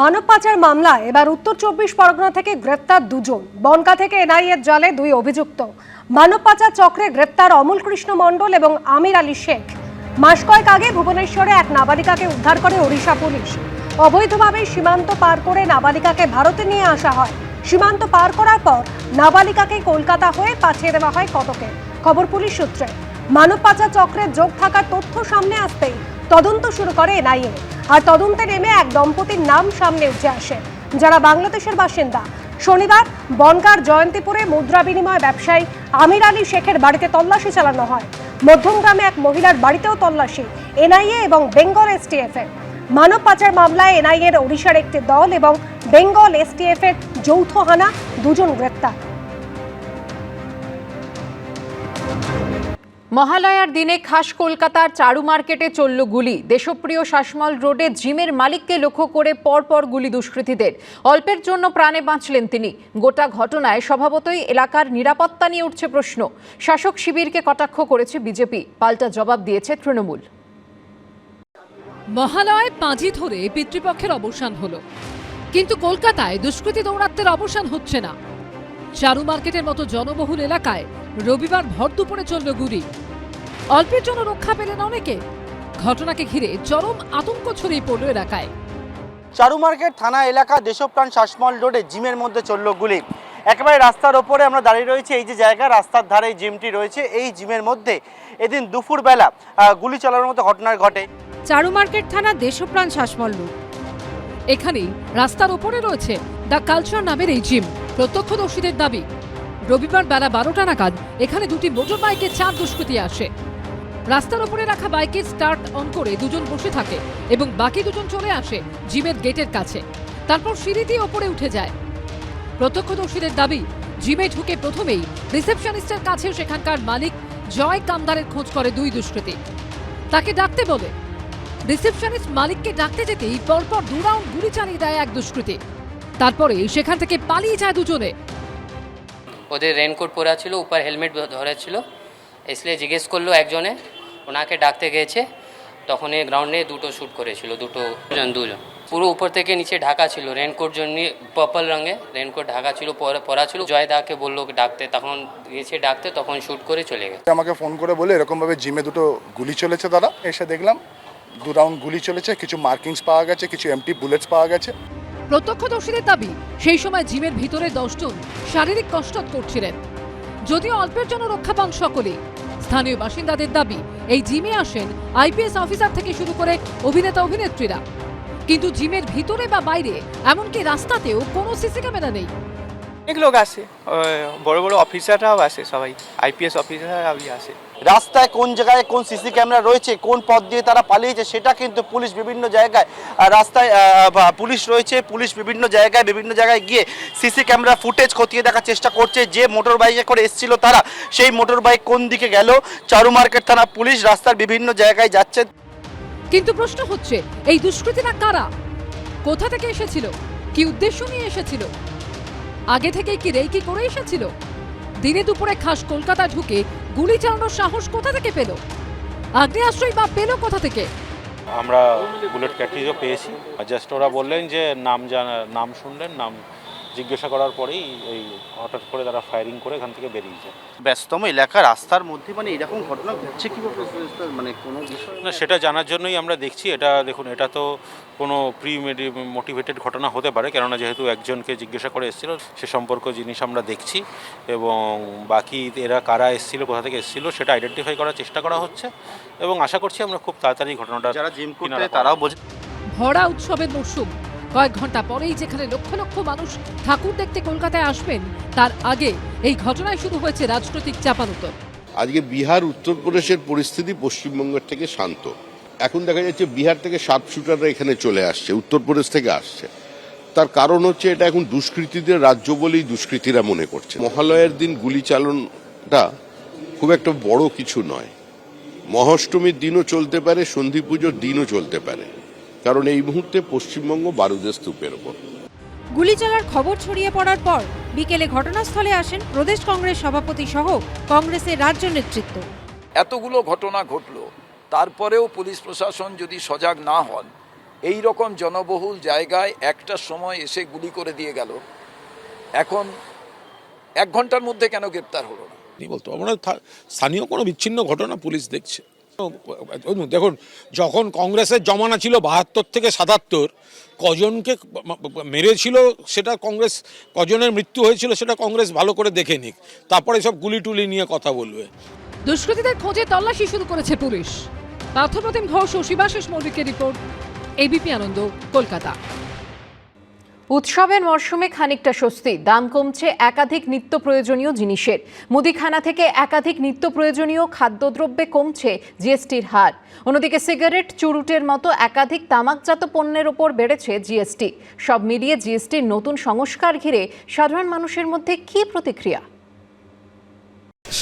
মানব পাচার মামলায় এবার উত্তর চব্বিশ পরগনা থেকে গ্রেপ্তার দুজন। বনকা থেকে এনআইএর জালে দুই অভিযুক্ত। মানব পাচার চক্রে গ্রেপ্তার অমল কৃষ্ণ মণ্ডল এবং আমির আলী শেখ। মাস কয়েক আগে ভুবনেশ্বরে এক নাবালিকাকে উদ্ধার করে ওড়িশা পুলিশ। অবৈধভাবে সীমান্ত পার করে নাবালিকাকে ভারতে নিয়ে আসা হয়। সীমান্ত পার করার পর নাবালিকাকে কলকাতা হয়ে পাঠিয়ে দেওয়া হয় কটকে খবর পুলিশ সূত্রে। মানব পাচার চক্রের যোগ থাকার তথ্য সামনে আসতেই তদন্ত শুরু করে এনআইএ। আর তদন্তে নেমে এক দম্পতির নাম সামনে উঠে আসে, যারা বাংলাদেশের বাসিন্দা। শনিবার বনগার জয়ন্তীপুরে মুদ্রা বিনিময় ব্যবসায়ী আমির আলী শেখের বাড়িতে তল্লাশি চালানো হয়। মধ্যমগ্রামে এক মহিলার বাড়িতেও তল্লাশি, এনআইএ এবং বেঙ্গল এসটিএফ এর। মানব পাচার মামলায় এনআইএর ওড়িশার একটি দল এবং বেঙ্গল এসটিএফ এর যৌথ হানা দুজন গ্রেপ্তার। মহালয়ার দিনে খাস কলকাতার চারু মার্কেটে চলল গুলি। দেশপ্রিয় শাসমল রোডে জিমের মালিককে লক্ষ্য করে পরপর গুলি দুষ্কৃতীদের। অল্পের জন্য প্রাণে বাঁচলেন তিনি। গোটা ঘটনায় স্বভাবতই এলাকার নিরাপত্তা নিয়ে উঠছে প্রশ্ন। শাসক শিবিরকে কটাক্ষ করেছে বিজেপি। পাল্টা জবাব দিয়েছে তৃণমূল। মহালয় পাঁজি ধরে পিতৃপক্ষের অবসান হলো। কিন্তু কলকাতায় দুষ্কৃতী দৌরাত্মের অবসান হচ্ছে না। চারু মার্কেটের মতো জনবহুল এলাকায় রবিবার ভর দুপুরে চলল গুলি। অল্পের জন্য রক্ষা পেলেন অনেকে। ঘটনাকে ঘিরে চরম আতঙ্ক ছড়িয়ে পড়ল এলাকায়। চারু মার্কেট থানা এলাকা দেশপ্রাণ শাসমল রোডে জিমের মধ্যে চলল গুলি। একেবারে রাস্তার ওপরে আমরা দাঁড়িয়ে রয়েছি এই যে জায়গা রাস্তার ধারে জিমটি রয়েছে। এই জিমের মধ্যে এদিন দুপুরবেলা গুলি চালানোর মতো ঘটনা ঘটে। চারু মার্কেট থানা দেশপ্রাণ শ্বাসমল্ল এখানেই রাস্তার ওপরে রয়েছে দ্য কালচার নামের এই জিম প্রত্যক্ষদর্শীদের দাবি। রবিবার বেলা বারোটা নাগাদ এখানে দুটি মোটর বাইকে চার দুষ্কৃতী আসে। রাস্তার ওপরে রাখা বাইকে স্টার্ট অন করে দুজন বসে থাকে এবং বাকি দুজন চলে আসে জিমের গেটের কাছে তারপর সিঁড়ি দিয়ে ওপরে উঠে যায় প্রত্যক্ষদর্শীদের দাবি জিমে ঢুকে প্রথমেই রিসেপশনিস্টের কাছে সেখানকার মালিক জয় কামদারের খোঁজ করে দুই দুষ্কৃতী তাকে ডাকতে বলে রিসেপশনিস্ট মালিককে ডাকতে যেতেই পরপর দু রাউন্ড গুলি চালিয়ে দেয় এক দুষ্কৃতী তারপরে সেখান থেকে পালিয়ে যায় দুজনে ওদের রেনকোট পরা ছিল উপর হেলমেট ধরে ছিল इसलिए জিজ্ঞেস করলো একজনে ওনাকে ডাকতে গেছে তখন এই গ্রাউন্ডে দুটো শ্যুট করেছিল দুটো দুজন দুজন। পুরো উপর থেকে নিচে ঢাকা ছিল রেনকোট জন্য পার্পল রঙে রেনকোট ঢাকা ছিল পরা- পরা ছিল। জয়দাকে বলল ডাকতে তখন গেছে ডাকতে তখন শ্যুট করে চলে গেছে। আমাকে ফোন করে বলে এরকমভাবে জিমে দুটো গুলি চলেছে দাদা। এসে দেখলাম দু রাউন্ড গুলি চলেছে কিছু মার্কিংস পাওয়া গেছে কিছু এমটি বুলেটস পাওয়া গেছে। প্রত্যক্ষদর্শীদের দাবি সেই সময় জিমের ভিতরে দশজন শারীরিক কসরত করছিলেন। যদিও অল্পের জন্য রক্ষা পান সকলেই স্থানীয় বাসিন্দাদের দাবি, এই জিমে আসেন আইপিএস অফিসার থেকে শুরু করে অভিনেতা অভিনেত্রীরা। কিন্তু জিমের ভিতরে বা বাইরে এমনকি রাস্তাতেও কোনো সিসি ক্যামেরা নেই। অনেক লোক আসে বড় বড় অফিসাররাও আসে সবাই, আইপিএস অফিসাররাও আসে। রাস্তায় কোন জায়গায় কোন সিসি ক্যামেরা রয়েছে, কোন পথ দিয়ে তারা পালিয়েছে, সেটা কিন্তু পুলিশ বিভিন্ন জায়গায় রাস্তায় পুলিশ রয়েছে, পুলিশ বিভিন্ন জায়গায় বিভিন্ন জায়গায় গিয়ে সিসি ক্যামেরা ফুটেজ খতিয়ে দেখার চেষ্টা করছে, যে মোটর বাইকে করে এসেছিল তারা, সেই মোটর বাইক কোন দিকে গেল? চারু মার্কেট থানা পুলিশ রাস্তার বিভিন্ন জায়গায় যাচ্ছে। কিন্তু প্রশ্ন হচ্ছে, এই দুষ্কৃতীরা কারা? কোথা থেকে এসেছিল? কি উদ্দেশ্য নিয়ে এসেছিল? আগে থেকে কি রেকি করে এসেছিল? দিনে দুপুরে খাস কলকাতা ঢুকে গুলি চালানোর সাহস কোথা থেকে পেল? আশ্রয় বা পেল কোথা থেকে? আমরা বুলেট ক্যাটরিজও পেয়েছি। জাস্ট ওরা বললেন যে নাম জানা নাম শুনলেন, নাম জিজ্ঞাসা করার পরেই এই হঠাৎ করে তারা ফায়ারিং করে এখান থেকে বেরিয়ে যায়। ব্যস্তম এলাকা রাস্তার মধ্যে মানে এরকম ঘটনা ঘটছে কীভাবে মানে কোনো বিষয়? না সেটা জানার জন্যই আমরা দেখছি। এটা দেখুন এটা তো কোনো প্রি মোটিভেটেড ঘটনা হতে পারে কেননা যেহেতু একজনকে জিজ্ঞাসা করে এসেছিল সে সম্পর্ক জিনিস আমরা দেখছি এবং বাকি এরা কারা এসেছিল কোথা থেকে এসেছিল সেটা আইডেন্টিফাই করার চেষ্টা করা হচ্ছে এবং আশা করছি আমরা খুব তাড়াতাড়ি ঘটনাটা যারা জিম তারাও বোঝে ভরা উৎসবের মরশুম কয়েক ঘণ্টা পরেই যেখানে লক্ষ লক্ষ মানুষ ঠাকুর দেখতে কলকাতায় আসবেন, তার আগে এই ঘটনায় শুরু হয়েছে রাজনৈতিক চাপানুতর। আজকে বিহার উত্তরপ্রদেশের পরিস্থিতি পশ্চিমবঙ্গের থেকে শান্ত। এখন দেখা যাচ্ছে বিহার থেকে শার্প শুটাররা এখানে চলে আসছে উত্তরপ্রদেশ থেকে আসছে। তার কারণ হচ্ছে এটা এখন দুষ্কৃতীদের রাজ্য বলেই দুষ্কৃতীরা মনে করছে। মহালয়ের দিন গুলি চালনটা খুব একটা বড় কিছু নয়। মহাষ্টমীর দিনও চলতে পারে সন্ধি পুজোর দিনও চলতে পারে। কারণ এই মুহূর্তে পশ্চিমবঙ্গ বারুদের স্তূপের ওপর। গুলি চলার খবর ছড়িয়ে পড়ার পর বিকেলে ঘটনাস্থলে আসেন প্রদেশ কংগ্রেস সভাপতি সহ কংগ্রেসের রাজ্য নেতৃত্ব। এতগুলো ঘটনা ঘটলো তারপরেও পুলিশ প্রশাসন যদি সজাগ না হন এই রকম জনবহুল জায়গায় একটা সময় এসে গুলি করে দিয়ে গেল। এখন এক ঘণ্টার মধ্যে কেন গ্রেপ্তার হলো না? কি বলতো? আমরা স্থানীয় কোনো বিচ্ছিন্ন ঘটনা পুলিশ দেখছে। দেখুন যখন কংগ্রেসের জমানা ছিল বাহাত্তর থেকে সাতাত্তর, কজনকে মেরেছিল সেটা কংগ্রেস, কজনের মৃত্যু হয়েছিল সেটা কংগ্রেস ভালো করে দেখে নিক। তারপরে সব গুলি টুলি নিয়ে কথা বলবে। দুষ্কৃতীদের খোঁজে তল্লাশি শুরু করেছে পুলিশ। পার্থপ্রতিম ঘোষ ও শিবাশিস মল্লিকের রিপোর্ট এবিপি আনন্দ, কলকাতা। উৎসবের মরশুমে খানিকটা স্বস্তি। দাম কমছে একাধিক নিত্য প্রয়োজনীয় জিনিসের। মুদিখানা থেকে একাধিক নিত্য প্রয়োজনীয় খাদ্যদ্রব্যে কমছে জিএসটির হার। অন্যদিকে সিগারেট, চুরুটের মতো একাধিক তামাকজাত পণ্যের ওপর বেড়েছে জিএসটি। সব মিলিয়ে জিএসটির নতুন সংস্কার ঘিরে সাধারণ মানুষের মধ্যে কী প্রতিক্রিয়া?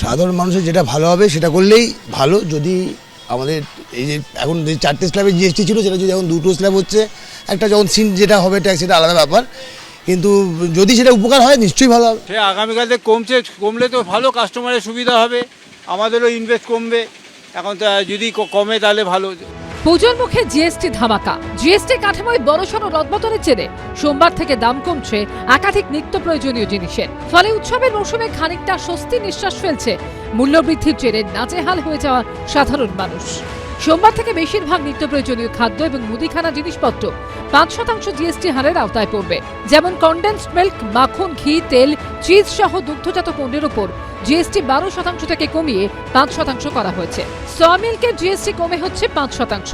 সাধারণ মানুষের যেটা ভালো হবে সেটা করলেই ভালো। যদি আমাদের এই যে এখন যে চারটে স্ল্যাবের জিএসটি ছিল সেটা যদি এখন দুটো স্ল্যাব হচ্ছে একটা যখন সিন যেটা হবে ট্যাক্স সেটা আলাদা ব্যাপার। কিন্তু যদি সেটা উপকার হয় নিশ্চয়ই ভালো হবে। সে আগামীকালে কমছে কমলে তো ভালো কাস্টমারের সুবিধা হবে আমাদেরও ইনভেস্ট কমবে। এখন যদি কমে তাহলে ভালো। পুজোর মুখে জিএসটি ধামাকা। জিএসটি কাঠামোয় বড়সড় রদবতনের জেরে সোমবার থেকে দাম কমছে একাধিক নিত্য প্রয়োজনীয় জিনিসের। ফলে উৎসবের মৌসুমে খানিকটা স্বস্তি নিঃশ্বাস ফেলছে মূল্যবৃদ্ধির জেরে নাচেহাল হয়ে যাওয়া সাধারণ মানুষ। সোমবার থেকে বেশিরভাগ নিত্য প্রয়োজনীয় খাদ্য এবং মুদিখানা জিনিসপত্র পাঁচ শতাংশ জিএসটি হারের আওতায় পড়বে। যেমন কন্ডেন্সড মিল্ক মাখন, ঘি, তেল চিজ সহ দুগ্ধজাত পণ্যের উপর জিএসটি বারো শতাংশ থেকে কমিয়ে পাঁচ শতাংশ করা হয়েছে। সয়া মিল্কের জিএসটি কমে হচ্ছে পাঁচ শতাংশ।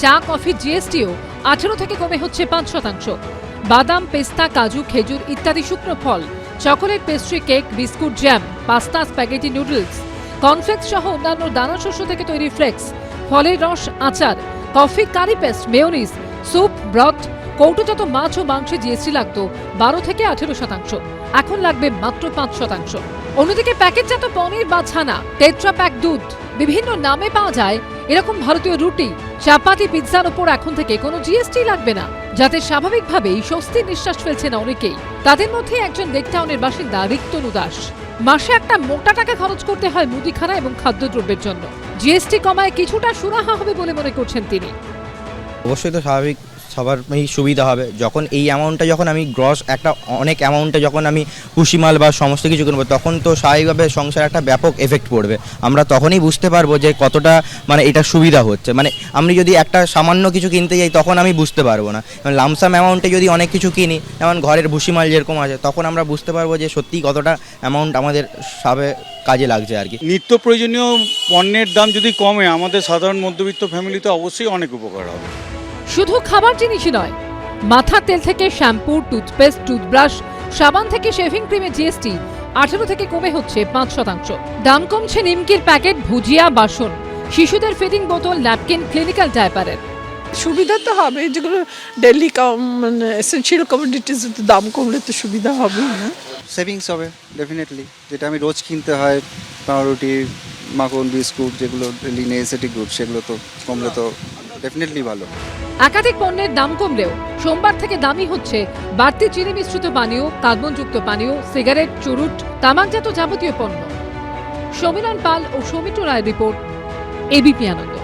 চা, কফি জিএসটিও আঠেরো থেকে কমে হচ্ছে পাঁচ শতাংশ। বাদাম, পেস্তা, কাজু, খেজুর ইত্যাদি শুকনো ফল chocolate pastry cake biscuit jam pasta spaghetti noodles cornflakes সহ অন্যান্য দানা শস্য থেকে তৈরি ফ্লেক্স ফলের রস, আচার coffee curry paste mayonnaise soup broth কৌটোজাত মাছ ও মাংসে জিএসটি লাগতো বারো থেকে আঠেরো শতাংশ। এখন লাগবে মাত্র পাঁচ শতাংশ। অন্যদিকে প্যাকেটজাত পনির বা ছানা, টেট্রা প্যাক দুধ। বিভিন্ন নামে পাওয়া যায়। এরকম ভারতীয় রুটি, চাপাতি পিৎজার ওপর এখন থেকে কোনো জিএসটি লাগবে না, যাতে স্বাভাবিকভাবেই স্বস্তির নিঃশ্বাস ফেলছেন অনেকেই। তাদের মধ্যে একজন লেকটাউনের বাসিন্দা রিক্তনু দাস। মাসে একটা মোটা টাকা খরচ করতে হয় মুদিখানা এবং খাদ্যদ্রব্যের জন্য। জিএসটি কমায় কিছুটা সুরাহা হবে বলে মনে করছেন তিনি। অবশ্যই তো স্বাভাবিক সবার সুবিধা হবে। যখন এই অ্যামাউন্টটা যখন আমি গ্রস একটা অনেক অ্যামাউন্টে যখন আমি কুশিমাল বা সমস্ত কিছু কিনবো, তখন তো স্বাভাবিকভাবে সংসারে একটা ব্যাপক এফেক্ট পড়বে। আমরা তখনই বুঝতে পারব যে কতটা মানে এটা সুবিধা হচ্ছে। মানে আমি যদি একটা সামান্য কিছু কিনতে যাই, তখন আমি বুঝতে পারব না। লামসাম অ্যামাউন্টে যদি অনেক কিছু কিনি, যেমন ঘরের ভুসিমাল যেরকম আছে, তখন আমরা বুঝতে পারব যে সত্যি কতটা অ্যামাউন্ট আমাদের সাবে কাজে লাগছে আর কি। নিত্য প্রয়োজনীয় পণ্যের দাম যদি কমে, আমাদের সাধারণ মধ্যবিত্ত ফ্যামিলিতে অবশ্যই অনেক উপকার হবে। শুধু খাবার জিনিসই নয় মাথার তেল থেকে শ্যাম্পু টুথপেস্ট টুথব্রাশ সাবান থেকে শেভিং ক্রিমের জিএসটি আঠেরো থেকে কমে হচ্ছে পাঁচ শতাংশ। দাম কমছে নিমকির প্যাকেট ভুজিয়া বাসন শিশুদের ফিডিং বোতল ন্যাপকিন ক্লিনিক্যাল ডায়পারের সুবিধা তো হবে যেগুলো ডেলি মানে এসেন্সিয়াল কমোডিটিস দাম কমলে তো সুবিধা হবেই না। সেভিংস হবে ডেফিনেটলি যেটা আমি রোজ কিনতে হয় পাউরুটি মাখন বিস্কুট যেগুলো ডেলি নেসেসিটি গুড সেগুলো তো কমলে তো ডেফিনেটলি ভালো। একাধিক পণ্যের দাম কমলেও সোমবার থেকে দামি হচ্ছে বাড়তি চিনি মিশ্রিত পানীয়, কার্বনযুক্ত পানীয়, সিগারেট, চুরুট, তামাকজাত যাবতীয় পণ্য। সমীরণ পাল ও সমিত রায় রিপোর্ট এবিপি আনন্দ।